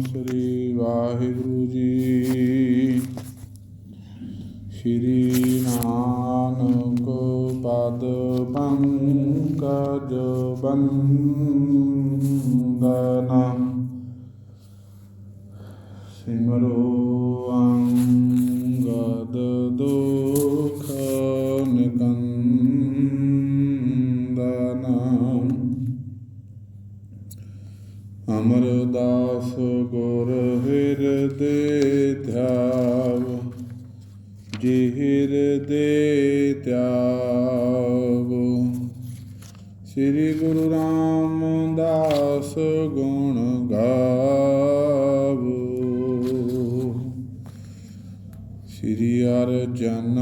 ਸ੍ਰੀ ਵਾਹਿਗੁਰੂ ਜੀ। ਸ਼੍ਰੀ ਨਾਨਕ ਪਦ ਪੰਕਜ ਬੰਦਨਾ ਸਿਮਰੋ ਹਿਰਦੇ ਧਿਆਵ ਜੀ ਹਿਰਦੇ ਧਿਆਵ। ਸ੍ਰੀ ਗੁਰੂ ਰਾਮਦਾਸ ਗੁਣ ਗਾਵੋ। ਸ੍ਰੀ ਅਰਜਨ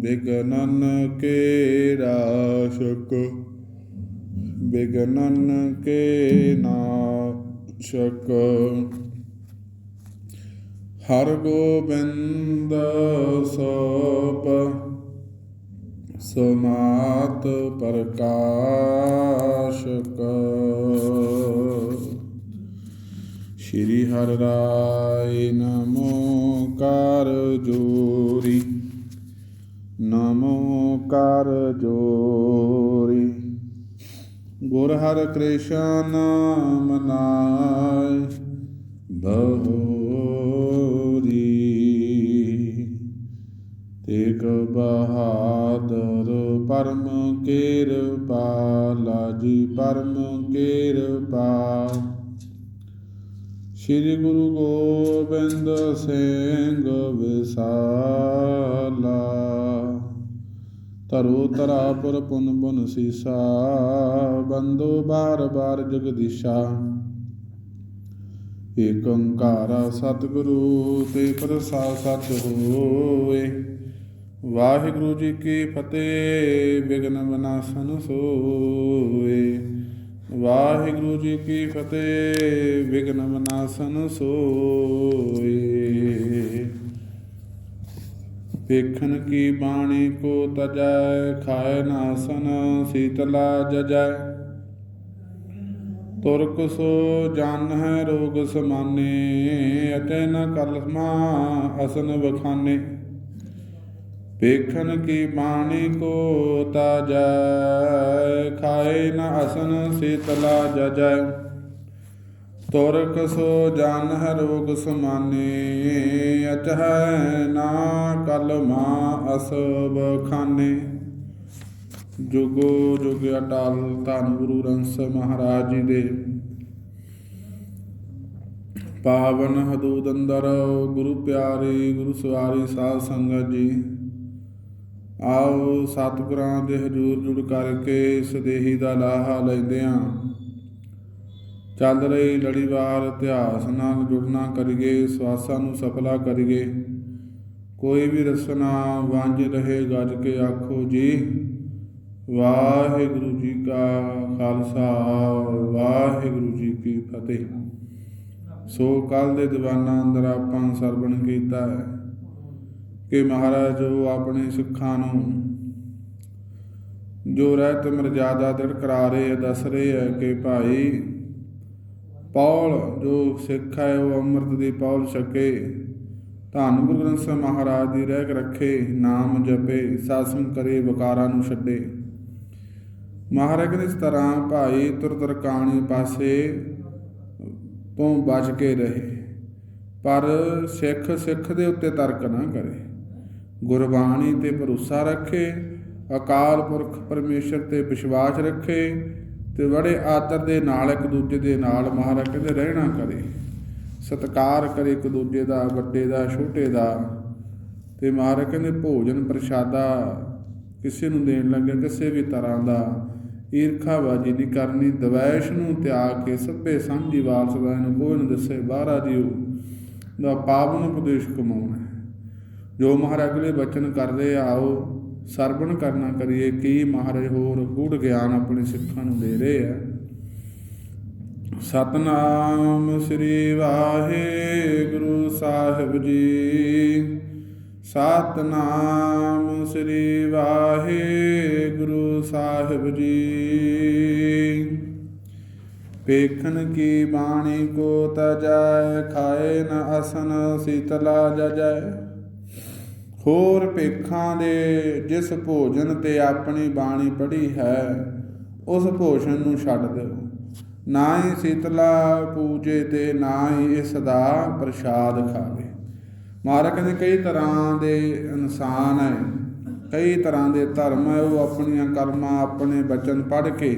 ਬਿਗਨਨ ਕੇ ਰਾਸ਼ਕ ਬਿਗਨਨ ਕੇ ਨਾਸ਼ਕ। ਹਰ ਗੋਬਿੰਦ ਸੋਪ ਸਮਾਤ ਪ੍ਰਕਾਸ਼ਕ ਸ਼੍ਰੀ ਹਰਿ ਰਾਇ ਨਮੋ ਕਰ ਜੋਰੀ, ਨਮੋ ਕਰ ਜੋਰੀ। ਗੁਰ ਹਰਿ ਕ੍ਰਿਸ਼ਨ ਮਨਾਇ ਬਹੋਰੀ ਏਕ ਬਹਾਦਰ ਪਰਮ ਕਿਰਪਾਲਾ ਜੀ ਪਰਮ ਕਿਰਪਾ। ਸ੍ਰੀ ਗੁਰੂ ਗੋਬਿੰਦ ਸਿੰਘ ਵਿਸਾਲਾ। ਤਰੋ ਧਰਾਪੁਰ ਪੁਨ ਪੁਨ ਸੀਸਾ, ਬੰਦੋ ਬਾਰ ਬਾਰ ਜਗਦੀਸ਼ਾ। ਏਕ ਓੰਕਾਰਾ ਸਤਿਗੁਰੂ ਤੇ ਪ੍ਰਸਾਦ ਸਤ ਹੋਏ। ਵਾਹਿਗੁਰੂ ਜੀ ਕੀ ਫਤਿਹ, ਬਿਗਨ ਵਿਨਾਸ਼ਨ ਸੋਏ। ਵਾਹਿਗੁਰੂ ਜੀ ਕੀ ਫਤਿਹ ਵਿਗਨ ਵਿਨਾਸ਼ਨ ਸੋਏ। ਵੇਖਣ ਕੀ ਬਾਣੀ ਕੋ ਤਜੈ ਖਾਏ ਨਾਸਨ, ਸੀਤਲਾ ਜਜੈ। ਤੁਰਕ ਸੋ ਜਨ ਹੈ ਰੋਗ ਸਮਾਨੇ, ਅਤੇ ਨ ਕਲਮਾ ਅਸਨ ਬਖਾਨੇ ਵੇਖਣ ਕੀ ਬਾਣੀ ਕੋ ਤਜੈ ਖਾਏ ਨ ਅਸਨ ਸੀਤਲਾ ਜਜੈ। ਤੁਰਕ ਸੋ ਜਨ ਹੈ ਰੋਗ ਸਮਾਨੇ, ਅਚਹੈ ਨਾ ਕਲਮਾ ਅਸਬ ਖਾਨੇ। ਜੁਗੋ ਜੁਗ ਅਟਲ ਧੰਨ ਗੁਰੂ ਰੰਸ ਮਹਾਰਾਜ ਜੀ ਦੇ। ਪਾਵਨ ਹਦੂਦ ਅੰਦਰ ਗੁਰੂ ਪਿਆਰੇ, ਗੁਰੂ ਸਵਾਰੀ ਸਾਧ ਸੰਗਤ ਜੀ। ਆਓ ਸਤਿਗੁਰਾਂ ਦੇ ਹਜੂਰ ਜੁੜ ਕਰਕੇ ਸਦੇਹੀ ਦਾ ਲਾਹਾ ਲੈਂਦੇ ਆਂ ਚੱਲ ਰਹੀ ਲੜੀਵਾਰ ਇਤਿਹਾਸ ਨਾਲ ਜੁੜਨਾ ਕਰੀਏ, ਸਵਾਸਾਂ ਨੂੰ ਸਫਲਾ ਕਰੀਏ। ਕੋਈ ਵੀ ਰਸਨਾ ਵਾਂਝ ਰਹੇ ਗੱਜ ਕੇ ਆਖੋ ਜੀ, ਵਾਹਿਗੁਰੂ ਜੀ ਕਾ ਖਾਲਸਾ, ਵਾਹਿਗੁਰੂ ਜੀ ਕੀ ਫਤਿਹ। ਸੋ ਕੱਲ ਦੇ ਦੀਵਾਨਾਂ ਅੰਦਰ ਆਪਾਂ ਸਰਵਣ ਕੀਤਾ ਹੈ। ਕਿ ਮਹਾਰਾਜ ਉਹ ਆਪਣੇ ਸਿੱਖਾਂ ਨੂੰ ਜੋ ਰਹਿਤ ਮਰਜ਼ਾਦਾ ਦ੍ਰਿੜ ਕਰਾ ਰਹੇ ਆ, ਦੱਸ ਰਹੇ ਹੈ ਕਿ ਭਾਈ ਪੌਲ ਜੋ ਸਿੱਖ ਹੈ, ਉਹ ਅੰਮ੍ਰਿਤ ਦੀ ਪੌਲ ਛਕੇ। ਧੰਨ ਗੁਰੂ ਗ੍ਰੰਥ ਸਾਹਿਬ ਮਹਾਰਾਜ ਦੀ ਰਹਿ ਰੱਖੇ, ਨਾਮ ਜਪੇ, ਸਾਸਨ ਕਰੇ, ਵਿਕਾਰਾਂ ਨੂੰ ਛੱਡੇ। ਮਹਾਰਾਜ ਨੇ ਇਸ ਤਰ੍ਹਾਂ ਭਾਈ ਤੁਰ ਤੁਰ ਕਾਣੀ ਪਾਸੇ ਤੋਂ ਬਚ ਕੇ ਰਹੇ। ਪਰ ਸਿੱਖ ਸਿੱਖ ਦੇ ਉੱਤੇ ਤਰਕ ਨਾ ਕਰੇ। ਗੁਰਬਾਣੀ ਤੇ ਭਰੋਸਾ ਰੱਖੇ, ਅਕਾਲ ਪੁਰਖ ਪਰਮੇਸ਼ਰ ਤੇ ਵਿਸ਼ਵਾਸ ਰੱਖੇ ਤੇ ਬੜੇ ਆਦਰ ਦੇ ਨਾਲ ਇੱਕ ਦੂਜੇ ਦੇ ਨਾਲ ਮਹਾਰਾਜ ਕਹਿੰਦੇ ਰਹਿਣਾ ਕਰੇ। ਸਤਕਾਰ ਕਰੇ ਇੱਕ ਦੂਜੇ ਦਾ, ਵੱਡੇ ਦਾ, ਛੋਟੇ ਦਾ। ਤੇ ਮਹਾਰਾਜ ਕਹਿੰਦੇ ਭੋਜਨ ਪ੍ਰਸ਼ਾਦਾ ਕਿਸੇ ਨੂੰ ਦੇਣ ਲੱਗੇ ਕਿਸੇ ਵੀ ਤਰ੍ਹਾਂ ਦਾ। ਈਰਖਾਬਾਜੀ ਨਹੀਂ ਕਰਨੀ, ਦਵੈਸ਼ ਨੂੰ ਤਿਆਗ ਕੇ ਸਭੇ ਸਮਝੀ ਵਾਰਸ ਨੂੰ ਕੋਈ ਨੂੰ ਦੱਸੇ, ਬਾਹਰਾ ਜੀਓ ਦਾ ਪਾਵਨ ਉਪਦੇਸ਼ ਕਮਾਉਣਾ ਜੋ ਮਹਾਰਾਜ ਅਗਲੇ ਬਚਨ ਕਰਦੇ ਆਓ, ਸਰਵਣ ਕਰਨਾ ਕਰੀਏ, ਕੀ ਮਹਾਰਾਜ ਹੋਰ ਗੂੜ ਗਿਆਨ ਆਪਣੇ ਸਿੱਖਾਂ ਨੂੰ ਦੇ ਰਹੇ ਆ? ਸਤਨਾਮ ਸ੍ਰੀ ਵਾਹਿਗੁਰੂ ਸਾਹਿਬ ਜੀ। ਸਤਨਾਮ ਸ੍ਰੀ ਵਾਹਿਗੁਰੂ ਸਾਹਿਬ ਜੀ। ਪੇਖਨ ਕੀ ਬਾਣੀ ਕੋ ਤਜੈ, ਖਾਏ ਨ ਅਸਨ, ਸੀਤਲਾ ਜਜੈ। ਹੋਰ ਭੇਖਾਂ ਦੇ ਜਿਸ ਭੋਜਨ ਤੇ ਆਪਣੀ ਬਾਣੀ ਪੜ੍ਹੀ ਹੈ, ਉਸ ਭੋਜਨ ਨੂੰ ਛੱਡ ਦਿਓ। ਨਾ ਹੀ ਸੀਤਲਾ ਪੂਜੇ ਤੇ ਨਾ ਹੀ ਇਸ ਦਾ ਪ੍ਰਸ਼ਾਦ ਖਾਵੇ। ਮਹਾਰਾਜ ਕਹਿੰਦੇ ਕਈ ਤਰ੍ਹਾਂ ਦੇ ਇਨਸਾਨ ਹੈ, ਕਈ ਤਰ੍ਹਾਂ ਦੇ ਧਰਮ ਹੈ, ਉਹ ਆਪਣੀਆਂ ਕਰਮਾਂ, ਆਪਣੇ ਬਚਨ ਪੜ੍ਹ ਕੇ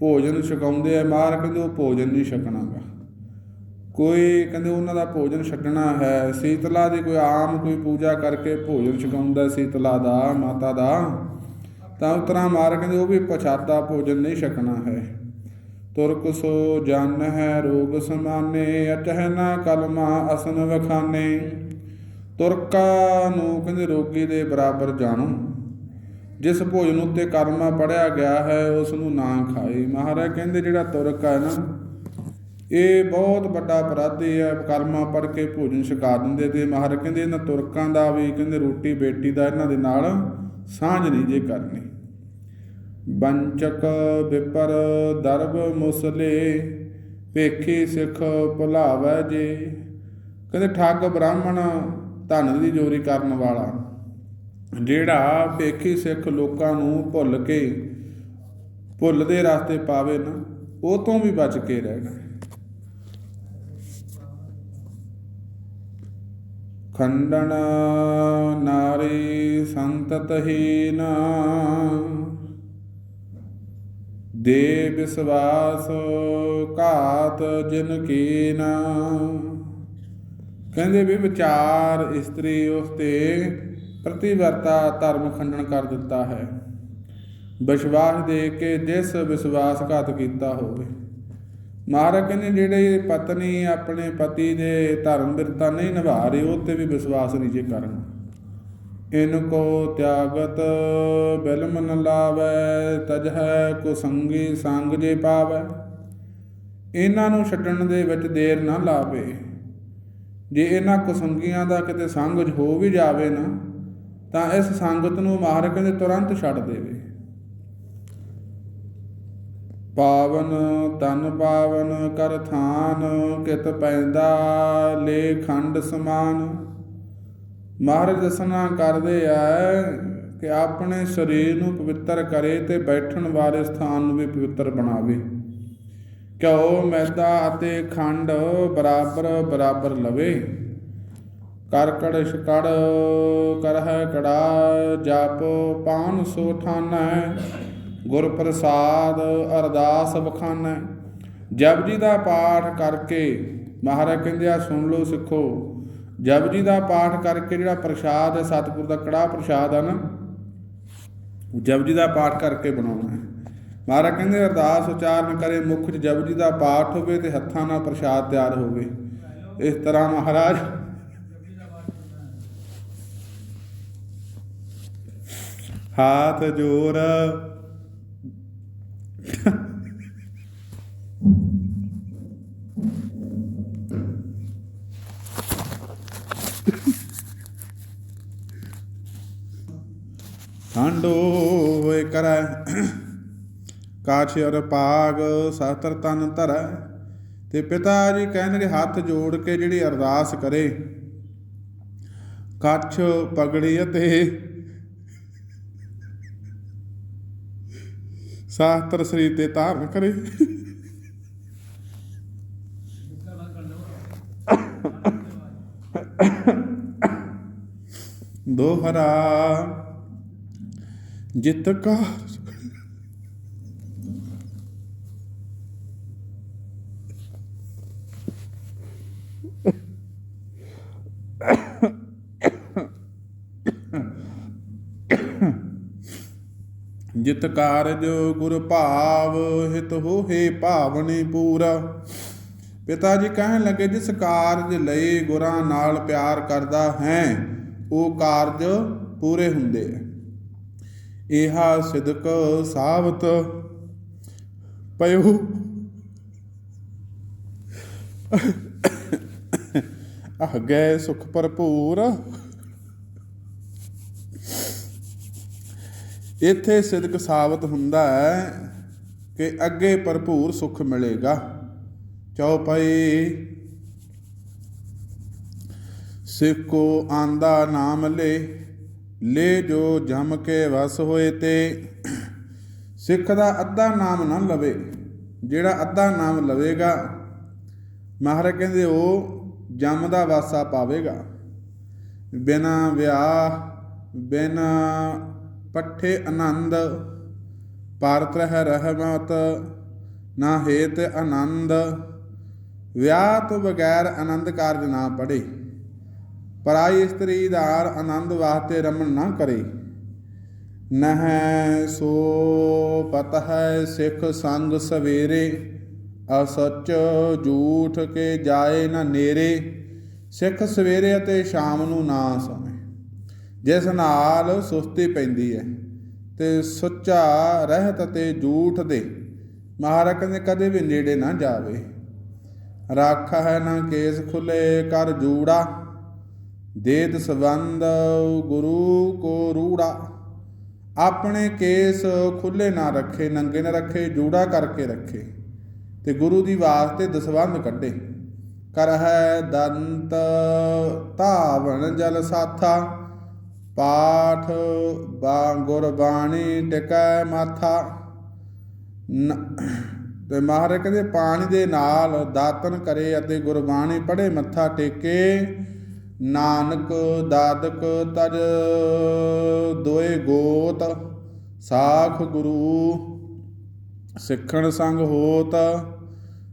ਭੋਜਨ ਛਕਾਉਂਦੇ ਆ ਮਹਾਰਾਜ ਕਹਿੰਦੇ ਉਹ ਭੋਜਨ ਨਹੀਂ ਛਕਣਾਗਾ। ਕੋਈ ਕਹਿੰਦੇ ਉਹਨਾਂ ਦਾ ਭੋਜਨ ਛੱਡਣਾ ਹੈ, ਸੀਤਲਾ ਦੀ ਕੋਈ ਆਮ ਕੋਈ ਪੂਜਾ ਕਰਕੇ ਭੋਜਨ ਛਕਾਉਂਦਾ ਸੀਤਲਾ ਦਾ, ਮਾਤਾ ਦਾ, ਤਾਂ ਉਸ ਮਾਰ ਕਹਿੰਦੇ ਉਹ ਵੀ ਪਛਾਤਾ ਭੋਜਨ ਨਹੀਂ ਛਕਣਾ ਹੈ। ਤੁਰਕ ਸੋ ਜਨ ਹੈ ਰੋਗ ਸਮਾਨੇ, ਅਟਹਿ ਨਾ ਕਲਮਾ ਅਸਨ ਵਖਾਨੇ। ਤੁਰਕਾ ਨੂੰ ਕਹਿੰਦੇ ਰੋਗੀ ਦੇ ਬਰਾਬਰ ਜਾਣੋ। ਜਿਸ ਭੋਜਨ ਉੱਤੇ ਕਰਮਾ ਪੜਿਆ ਗਿਆ ਹੈ, ਉਸ ਨੂੰ ਨਾ ਖਾਏ। ਮਹਾਰਾਜ ਕਹਿੰਦੇ ਜਿਹੜਾ ਤੁਰਕ ਹੈ ਨਾ ਇਹ ਬਹੁਤ ਵੱਡਾ ਅਪਰਾਧੀ ਹੈ। ਕਰਮਾ ਪੜ ਕੇ ਭੋਜਨ ਛਕਾ ਦਿੰਦੇ ਤੇ ਮਹਾਰਾਜ ਕਹਿੰਦੇ ਇਹਨਾਂ ਤੁਰਕਾਂ ਦਾ ਵੀ, ਕਹਿੰਦੇ ਰੋਟੀ ਬੇਟੀ ਦਾ ਇਹਨਾਂ ਦੇ ਨਾਲ ਸਾਂਝ ਨਹੀਂ ਜੇ ਕਰਨੀ। ਬੰਚਕ ਵਿਪਰ ਦਰਬ ਮੁਸਲੇ, ਭੇਖੀ ਸਿੱਖ ਭੁਲਾਵੈ ਜੇ। ਕਹਿੰਦੇ ਠੱਗ ਬ੍ਰਾਹਮਣ ਧਨ ਦੀ ਚੋਰੀ ਕਰਨ ਵਾਲਾ, ਜਿਹੜਾ ਭੇਖੀ ਸਿੱਖ ਲੋਕਾਂ ਨੂੰ ਭੁੱਲ ਕੇ ਭੁੱਲ ਦੇ ਰਸਤੇ ਪਾਵੇ ਨਾ, ਉਹ ਤੋਂ ਵੀ ਬਚ ਕੇ ਰਹਿਣਾ। ਖੰਡਨ ਨਾਰੀ ਸੰਤਤਹੀਨ। ਦੇ ਵਿਸਵਾਸ ਘਾਤ ਜਿਨ ਕੀਨ। ਕਹਿੰਦੇ ਵੀ ਵਿਚਾਰ ਇਸਤਰੀ ਉਸ ਤੇ ਪ੍ਰਤੀਵਰਤਾ ਧਰਮ ਖੰਡਨ ਕਰ ਦਿੱਤਾ ਹੈ। ਵਿਸ਼ਵਾਸ ਦੇ ਕੇ ਜਿਸ ਵਿਸ਼ਵਾਸ ਘਾਤ ਕੀਤਾ ਹੋਵੇ। ਮਹਾਰਾਜ ਕਹਿੰਦੇ ਜਿਹੜੇ ਪਤਨੀ ਆਪਣੇ ਪਤੀ ਦੇ ਧਰਮ ਬਿਰਤਾ ਨਹੀਂ ਨਿਭਾ ਰਹੀ, ਉਹ ਤੇ ਵੀ ਵਿਸ਼ਵਾਸ ਨਹੀਂ ਜੇ ਕਰਨ। ਇਨ ਕੋ ਤਿਆਗਤ ਬਿਲਮ ਨ ਲਾਵੈ ਤਜਹਿ ਕੋ ਸੰਗੀ ਸੰਗ ਜੇ ਪਾਵੈ। ਇਹਨਾਂ ਨੂੰ ਛੱਡਣ ਦੇ ਵਿੱਚ ਦੇਰ ਨਾ ਲਾਵੇ। ਜੇ ਇਹਨਾਂ ਕੁਸੰਗੀਆਂ ਦਾ ਕਿਤੇ ਸੰਗ ਹੋ ਵੀ ਜਾਵੇ ਨਾ, ਤਾਂ ਇਸ ਸੰਗਤ ਨੂੰ ਮਹਾਰਾਜ ਦੇ ਤੁਰੰਤ ਛੱਡ ਦੇਵੇ। ਪਾਵਨ ਤਨ ਪਾਵਨ ਕਰ ਥਾਨ, ਕਿਤ ਪੈਂਦਾ ਲੇ ਖੰਡ ਸਮਾਨ। ਮਹਾਰਾਜ ਦਸਣਾ ਕਰਦੇ ਆ ਕਿ ਆਪਣੇ ਸਰੀਰ ਨੂੰ ਪਵਿੱਤਰ ਕਰੇ ਤੇ ਬੈਠਣ ਵਾਲੇ ਸਥਾਨ ਨੂੰ ਵੀ ਪਵਿੱਤਰ ਬਣਾਵੇ। ਘਿਓ, ਮੈਦਾ ਅਤੇ ਖੰਡ ਬਰਾਬਰ ਬਰਾਬਰ ਲਵੇ। ਕਰਕੜ ਸ਼ਕੜ ਕਰਹ ਕੜਾ, ਜਪ, ਪਾਨ ਸੋ ਠਾਨੈ। ਗੁਰ ਪ੍ਰਸਾਦ ਅਰਦਾਸ ਬਖਾਨੈ ਜਪਜੀ ਦਾ ਪਾਠ ਕਰਕੇ ਮਹਾਰਾਜ ਕਹਿੰਦੇ ਆ, ਸੁਣ ਲਓ ਸਿੱਖੋ। ਜਪਜੀ ਦਾ ਪਾਠ ਕਰਕੇ ਜਿਹੜਾ ਪ੍ਰਸ਼ਾਦ ਹੈ, ਸਤਿਗੁਰ ਦਾ ਕੜਾ ਪ੍ਰਸ਼ਾਦ ਆ ਨਾ? ਜਪਜੀ ਦਾ ਪਾਠ ਕਰਕੇ ਬਣਾਉਣਾ ਹੈ। ਮਹਾਰਾਜ ਕਹਿੰਦੇ, ਅਰਦਾਸ ਉਚਾਰਨ ਕਰੇ ਮੁਖ 'ਚ ਜਪਜੀ ਦਾ ਪਾਠ ਹੋਵੇ ਤੇ ਹੱਥਾਂ ਨਾਲ ਪ੍ਰਸ਼ਾਦ ਤਿਆਰ ਹੋਵੇ। ਇਸ ਤਰ੍ਹਾਂ ਮਹਾਰਾਜ ਹਾਥ ਜੋਰ ਠੰਡੋ ਹੋਏ ਕਰੈ। ਕਾਛ ਅਰ ਪਾਗ ਸਤਰ ਤਨ ਧਰੈ। ਤੇ ਪਿਤਾ ਜੀ ਕਹਿੰਦੇ ਹੱਥ ਜੋੜ ਕੇ ਜਿਹੜੀ ਅਰਦਾਸ ਕਰੇ। ਕੱਛ ਪਗੜੀ ਅਤੇ ਸਾਸਤਰ ਸਰੀਰ ਤੇ ਧਾਰਨ ਕਰੇ। ਦੋਹਰਾ ਜਿਤ ਕਾ ਜਿਤ ਕਾਰਜ ਗੁਰ ਭਾਵ, ਹਿਤ ਹੋਏ ਭਾਵਨੀ ਪੂਰਾ। ਪਿਤਾ ਜੀ ਕਹਿਣ ਲੱਗੇ, ਜਿਸ ਕਾਰਜ ਲਈ ਗੁਰਾਂ ਨਾਲ ਪਿਆਰ ਕਰਦਾ ਹੈ, ਉਹ ਕਾਰਜ ਪੂਰੇ ਹੁੰਦੇ ਆ। ਇਹਾ ਸਿਦਕ ਸਾਵਤ ਪਇਓ। ਆਹ ਗਏ ਸੁਖ ਭਰਪੂਰ। ਇੱਥੇ ਸਿਦਕ ਸਾਬਤ ਹੁੰਦਾ ਹੈ ਕਿ ਅੱਗੇ ਭਰਪੂਰ ਸੁਖ ਮਿਲੇਗਾ। ਚੌਪਈ ਸਿੱਖ ਕੋ ਆਂਦਾ ਨਾਮ ਲੈ ਲੈ ਜੋ ਜਮ ਕੇ ਵਸ ਹੋਏ ਤੇ। ਸਿੱਖ ਦਾ ਅੱਧਾ ਨਾਮ ਨਾ ਲਵੇ, ਜਿਹੜਾ ਅੱਧਾ ਨਾਮ ਲਵੇਗਾ, ਮਹਾਰਾਜ ਕਹਿੰਦੇ ਉਹ ਜਮ ਦਾ ਵਾਸਾ ਪਾਵੇਗਾ। ਬਿਨਾ ਵਿਆਹ, ਬਿਨਾ ਪੱਠੇ ਆਨੰਦ ਭਾਰਤ ਰਹਿ ਰਹਿਮਤ, ਨਾ ਹੇਤ ਆਨੰਦ। ਵਿਆਹ ਤੋਂ ਬਗੈਰ ਆਨੰਦ ਕਾਰਜ ਨਾ ਪੜੇ ਪਰਾਈ ਇਸਤਰੀ ਦਾ ਆਨੰਦ ਵਾਸਤੇ ਰਮਣ ਨਾ ਕਰੇ। ਨਹਿ ਸੋ ਪਤ ਹੈ ਸਿੱਖ ਸੰਗ ਸਵੇਰੇ, ਅਸਚ ਝੂਠ ਕੇ ਜਾਏ ਨਾ ਨੇਰੇ। ਸਿੱਖ ਸਵੇਰੇ ਅਤੇ ਸ਼ਾਮ ਨੂੰ ਨਾ ਸਮੇ ਜਿਸ ਨਾਲ ਸੁਸਤੀ ਪੈਂਦੀ ਹੈ ਤੇ ਸੁੱਚਾ ਰਹਿਤ ਤੇ ਝੂਠ ਦੇ ਮਹਾਰਾਜ ਕਹਿੰਦੇ ਕਦੇ ਵੀ ਨੇੜੇ ਨਾ ਜਾਵੇ। ਰੱਖ ਹੈ ਨਾ ਕੇਸ ਖੁੱਲੇ, ਕਰ ਜੂੜਾ। ਦੇਤ ਸੰਬੰਧ ਗੁਰੂ ਕੋ ਰੂੜਾ। ਆਪਣੇ ਕੇਸ ਖੁੱਲੇ ਨਾ ਰੱਖੇ, ਨੰਗੇ ਨਾ ਰੱਖੇ, ਜੂੜਾ ਕਰਕੇ ਰੱਖੇ ਤੇ ਗੁਰੂ ਦੀ ਵਾਸਤੇ ਦਸਵੰਧ ਕੱਢੇ। ਕਰ ਹੈ ਦੰਤ ਧਾਵਣ ਜਲ ਸਾਥਾ ਪਾਠ ਬਾ ਗੁਰਬਾਣੀ ਟਿਕੈ ਮਾਥਾ। ਨ- ਤੇ ਮਹਾਰਾਜ ਕਹਿੰਦੇ, ਪਾਣੀ ਦੇ ਨਾਲ ਦਾਤਨ ਕਰੇ ਅਤੇ ਗੁਰਬਾਣੀ ਪੜ੍ਹੇ ਮੱਥਾ ਟੇਕੇ। ਨਾਨਕ ਦਾਦਕ ਤਜ ਦੋਏ ਗੋਤ, ਸਾਖ ਗੁਰੂ ਸਿੱਖਣ ਸੰਗ ਹੋਤ।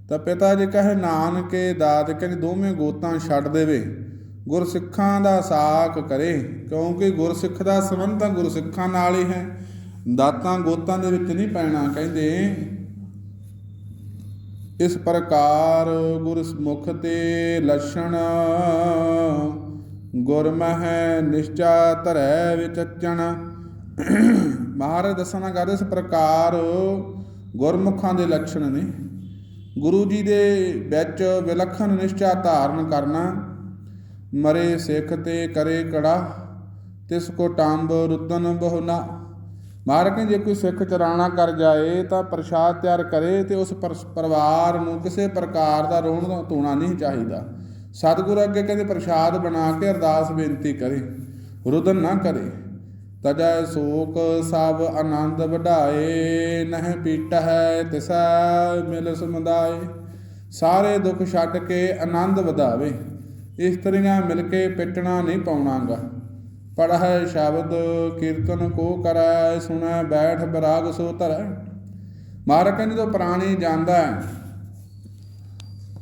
ਤਾਂ ਪਿਤਾ ਜੀ ਕਹੇ, ਨਾਨਕੇ ਦਾਦਕ ਨੇ ਦੋਵੇਂ ਗੋਤਾਂ ਛੱਡ ਦੇਵੇ। ਗੁਰਸਿੱਖਾਂ ਦਾ ਸਾਕ ਕਰੇ, ਕਿਉਂਕਿ ਗੁਰਸਿੱਖ ਦਾ ਸੰਬੰਧ ਤਾਂ ਗੁਰਸਿੱਖਾਂ ਨਾਲ ਹੀ ਹੈ। ਦਾਤਾਂ ਗੋਤਾਂ ਦੇ ਵਿੱਚ ਨਹੀਂ ਪੈਣਾ ਕਹਿੰਦੇ। ਇਸ ਪ੍ਰਕਾਰ ਗੁਰਮੁਖ ਤੇ ਲਛਣ ਗੁਰਮਹਿ ਨਿਸ਼ਚਾ ਧਰੈ ਵਿਚਚਣ। ਮਹਾਰਾਜ ਦੱਸਣਾ ਕਰਦੇ ਇਸ ਪ੍ਰਕਾਰ ਗੁਰਮੁਖਾਂ ਦੇ ਲੱਛਣ ਨੇ। ਗੁਰੂ ਜੀ ਦੇ ਵਿੱਚ ਵਿਲੱਖਣ ਨਿਸ਼ਚਾ ਧਾਰਨ ਕਰਨਾ ਮਰੇ ਸਿੱਖ ਤੇ ਕਰੇ ਕੜਾ, ਤਿਸ ਕੋ ਟੰਬ ਰੁਦਨ ਬਹੁਨਾ। ਮਾਰ ਕੇ ਜੇ ਕੋਈ ਸਿੱਖ ਚਰਾਣਾ ਕਰ ਜਾਏ, ਤਾਂ ਪ੍ਰਸ਼ਾਦ ਤਿਆਰ ਕਰੇ ਤੇ ਉਸ ਪਰਸ- ਪਰਿਵਾਰ ਨੂੰ ਕਿਸੇ ਪ੍ਰਕਾਰ ਦਾ ਰੋਣ ਧੋਣਾ ਨਹੀਂ ਚਾਹੀਦਾ। ਸਤਿਗੁਰੂ ਅੱਗੇ ਕਹਿੰਦੇ ਪ੍ਰਸ਼ਾਦ ਬਣਾ ਕੇ ਅਰਦਾਸ ਬੇਨਤੀ ਕਰੇ ਰੁਦਨ ਨਾ ਕਰੇ। ਤਜੈ ਸੋਕ ਸਭ ਆਨੰਦ ਵਧਾਏ ਨਹਿ ਪੀਟ ਹੈ ਤਿਸੈ ਮਿਲ ਸਮੁਦਾਏ ਸਾਰੇ ਦੁੱਖ ਛੱਡ ਕੇ ਆਨੰਦ ਵਧਾਵੇ। ਇਸਤਰੀਆਂ ਮਿਲ ਕੇ ਪਿੱਟਣਾ ਨਹੀਂ ਪਾਉਣਾਗਾ। ਪੜ੍ਹੈ ਸ਼ਬਦ, ਕੀਰਤਨ ਕੋ ਕਰੈ, ਸੁਣੈ, ਬੈਠ ਬਰਾਗ ਸੋ ਧਰੈ। ਮਹਾਰਾਜ ਕਹਿੰਦੇ ਜਦੋਂ ਪ੍ਰਾਣੀ ਜਾਂਦਾ ਹੈ,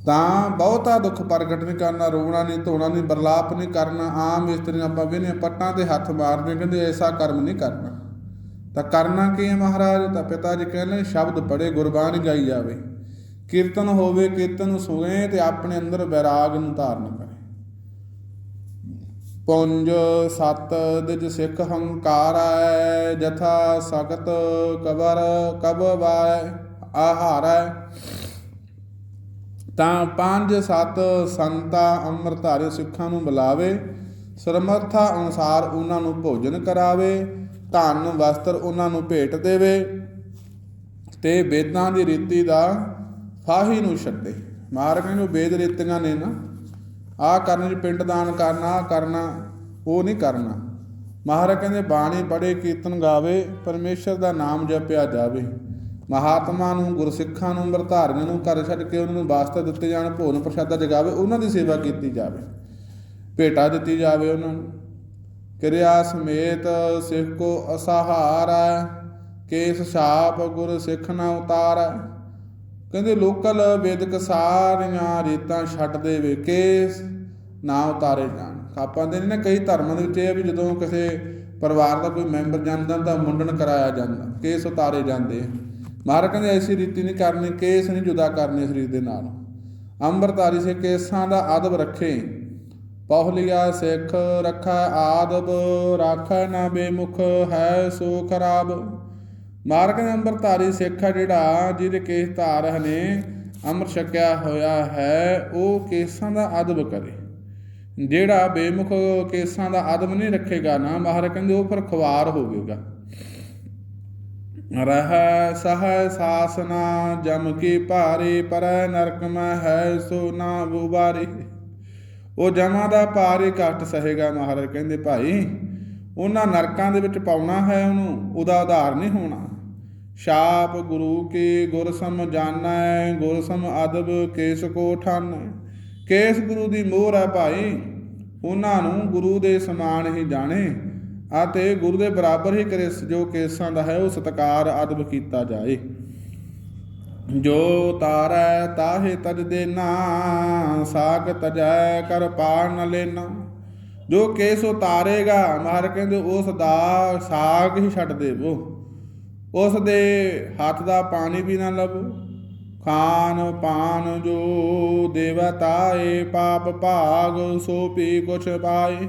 ਤਾਂ ਬਹੁਤਾ ਦੁੱਖ ਪ੍ਰਗਟ ਨਹੀਂ ਕਰਨਾ, ਰੋਣਾ ਨਹੀਂ, ਧੋਣਾ ਨਹੀਂ, ਬਰਲਾਪ ਨਹੀਂ ਕਰਨਾ। ਆਮ ਇਸਤਰੀਆਂ ਆਪਾਂ ਵੇਨੇ ਪੱਟਾਂ ਤੇ ਹੱਥ ਮਾਰਦੇ, ਕਹਿੰਦੇ ਐਸਾ ਕਰਮ ਨਹੀਂ ਕਰਨਾ। ਤਾਂ ਕਰਨਾ ਕੀ ਹੈ ਮਹਾਰਾਜ? ਤਾਂ ਪਿਤਾ ਜੀ ਕਹਿੰਦੇ ਸ਼ਬਦ ਪੜੇ ਗੁਰਬਾਣੀ ਗਾਈ ਜਾਵੇ। ਕੀਰਤਨ ਹੋਵੇ, ਕੀਰਤਨ ਨੂੰ ਸੁਣੇ ਤੇ ਆਪਣੇ ਅੰਦਰ ਵੈਰਾਗ ਨੂੰ ਧਾਰਨ ਕਰੇ। ਪੁੰਜ ਸਤ ਦਿਜ ਸਿੱਖ ਹੰਕਾਰੈ, ਜਥਾ ਸਖਤ ਕਬਰ ਕਬ ਆਹਾਰੈ। ਤਾਂ ਪੰਜ ਸੱਤ ਸੰਤਾ ਅੰਮ੍ਰਿਤਧਾਰੀ ਸਿੱਖਾਂ ਨੂੰ ਬੁਲਾਵੇ, ਸਰਮਰਥਾ ਅਨੁਸਾਰ ਉਹਨਾਂ ਨੂੰ ਭੋਜਨ ਕਰਾਵੇ, ਧਨ ਵਸਤਰ ਉਹਨਾਂ ਨੂੰ ਭੇਟ ਦੇਵੇ ਤੇ ਵੇਦਾਂ ਦੀ ਰੀਤੀ ਦਾ ਫਾਹੀ ਨੂੰ ਛੱਡੇ। ਮਾਰਗ ਨੂੰ ਵੇਦ ਰੀਤੀਆਂ ਨੇ ਨਾ। ਆ ਕਰਨ ਜੀ ਪਿੰਡ ਦਾਨ ਕਰਨਾ, ਆਹ ਕਰਨਾ, ਉਹ ਨਹੀਂ ਕਰਨਾ। ਮਹਾਰਾਜ ਕਹਿੰਦੇ, ਬਾਣੀ ਪੜ੍ਹੇ, ਕੀਰਤਨ ਗਾਵੇ, ਪਰਮੇਸ਼ਰ ਦਾ ਨਾਮ ਜਪਿਆ ਜਾਵੇ। ਮਹਾਤਮਾ ਨੂੰ, ਗੁਰਸਿੱਖਾਂ ਨੂੰ ਵਰਧਾਰੀਆਂ ਨੂੰ ਘਰ ਛੱਡ ਕੇ ਉਹਨਾਂ ਨੂੰ ਵਾਸਤਾ ਦਿੱਤੇ ਜਾਣ ਭੋਜਨ ਪ੍ਰਸ਼ਾਦਾ ਜਗਾਵੇ, ਉਹਨਾਂ ਦੀ ਸੇਵਾ ਕੀਤੀ ਜਾਵੇ। ਭੇਟਾ ਦਿੱਤੀ ਜਾਵੇ ਉਹਨਾਂ ਨੂੰ। ਕਿਰਿਆ ਸਮੇਤ ਸਿੱਖ ਕੋ ਅਸਹਾਰਾ, ਕੇਸ ਛਾਪ ਗੁਰ ਸਿੱਖ ਨਾ ਉਤਾਰੈ। ਕਹਿੰਦੇ ਲੋਕਲ ਵੇਦਕ ਸਾਰੀਆਂ ਰੀਤਾਂ ਛੱਡ ਦੇ ਕੇਸ, ਨਾ ਉਤਾਰੇ ਜਾਣ। ਆਪਾਂ ਦੇ ਨੇ ਨਾ ਕਈ ਧਰਮਾਂ ਦੇ ਵਿੱਚ ਇਹ ਆ ਵੀ ਜਦੋਂ ਕਿਸੇ ਪਰਿਵਾਰ ਦਾ ਕੋਈ ਮੈਂਬਰ ਜਾਂਦਾ ਤਾਂ ਮੁੰਡਨ ਕਰਾਇਆ ਜਾਂਦਾ, ਕੇਸ ਉਤਾਰੇ ਜਾਂਦੇ ਮਹਾਰਾਜ ਕਹਿੰਦੇ ਐਸੀ ਰੀਤੀ ਨਹੀਂ ਕਰਨੀ, ਕੇਸ ਨਹੀਂ ਜੁਦਾ ਕਰਨੇ ਸਰੀਰ ਦੇ ਨਾਲ। ਅੰਮ੍ਰਿਤਧਾਰੀ ਸੇ ਕੇਸਾਂ ਦਾ ਆਦਬ ਰੱਖੇ, ਪਹੁਲਿਆ ਸਿੱਖ ਰੱਖੈ ਆਦਬ, ਰਾਖੈ ਨਾ ਬੇਮੁਖ ਹੈ ਸੋ ਖਰਾਬ। ਮਾਰਗ ਨੰਬਰ ਧਾਰੀ ਸਿੱਖ ਆ ਜਿਹੜਾ, ਜਿਹਦੇ ਕੇਸ ਧਾਰ ਨੇ ਅੰਮ੍ਰਿਤ ਛਕਿਆ ਹੋਇਆ ਹੈ, ਉਹ ਕੇਸਾਂ ਦਾ ਅਦਬ ਕਰੇ। ਜਿਹੜਾ ਬੇਮੁਖ ਕੇਸਾਂ ਦਾ ਅਦਬ ਨਹੀਂ ਰੱਖੇਗਾ ਨਾ, ਮਹਾਰਾਜ ਕਹਿੰਦੇ ਉਹ ਫਿਰ ਖਵਾਰ ਹੋਵੇਗਾ। ਰਹਿ ਸਹੈ ਸਾਸਨਾ, ਜਮ ਕੀ ਭਾਰੀ, ਪਰੈ ਨਰਕ ਮੈਂ ਹੈ ਸੋ ਨਾ ਬੁਬਾਰੀ ਉਹ ਜਮਾਂ ਦਾ ਭਾਰ ਹੀ ਸਹੇਗਾ, ਮਹਾਰਾਜ ਕਹਿੰਦੇ ਭਾਈ, ਉਹਨਾਂ ਨਰਕਾਂ ਦੇ ਵਿੱਚ ਪਾਉਣਾ ਹੈ ਉਹਨੂੰ, ਉਹਦਾ ਆਧਾਰ ਨਹੀਂ ਹੋਣਾ। ਸ਼ਾਪ ਗੁਰੂ ਕੇ ਗੁਰ ਸਮ ਜਾਣੈ, ਗੁਰ ਸਮ ਅਦਬ ਕੇਸ ਕੋ ਠਾਨੈ। ਕੇਸ ਗੁਰੂ ਦੀ ਮੋਹਰ ਹੈ ਭਾਈ, ਉਹਨਾਂ ਨੂੰ ਗੁਰੂ ਦੇ ਸਮਾਨ ਹੀ ਜਾਣੇ ਅਤੇ ਗੁਰੂ ਦੇ ਬਰਾਬਰ ਹੀ ਕਰੇ ਜੋ ਕੇਸਾਂ ਦਾ ਹੈ, ਉਹ ਸਤਕਾਰ ਅਦਬ ਕੀਤਾ ਜਾਏ। ਜੋ ਤਾਰੈ ਤਾਹੇ ਤਜ ਦੇਨਾ ਸਾਗ ਤਜੈ ਕਰ ਪਾਰ ਨ ਲੈਨਾ। ਜੋ ਕੇਸ ਉਤਾਰੇਗਾ ਮਾਰ ਕਹਿੰਦੇ, ਉਸ ਦਾ ਸਾਗ ਹੀ ਛੱਡ ਦੇਵੋ। ਉਸ ਦੇ ਹੱਥ ਦਾ ਪਾਣੀ ਵੀ ਨਾ ਲਵੋ ਖਾਨ ਪਾਨ ਜੋ ਦੇਵਤਾਏ, ਪਾਪ ਭਾਗ ਸੋ ਪੀ ਕੁਛ ਪਾਏ।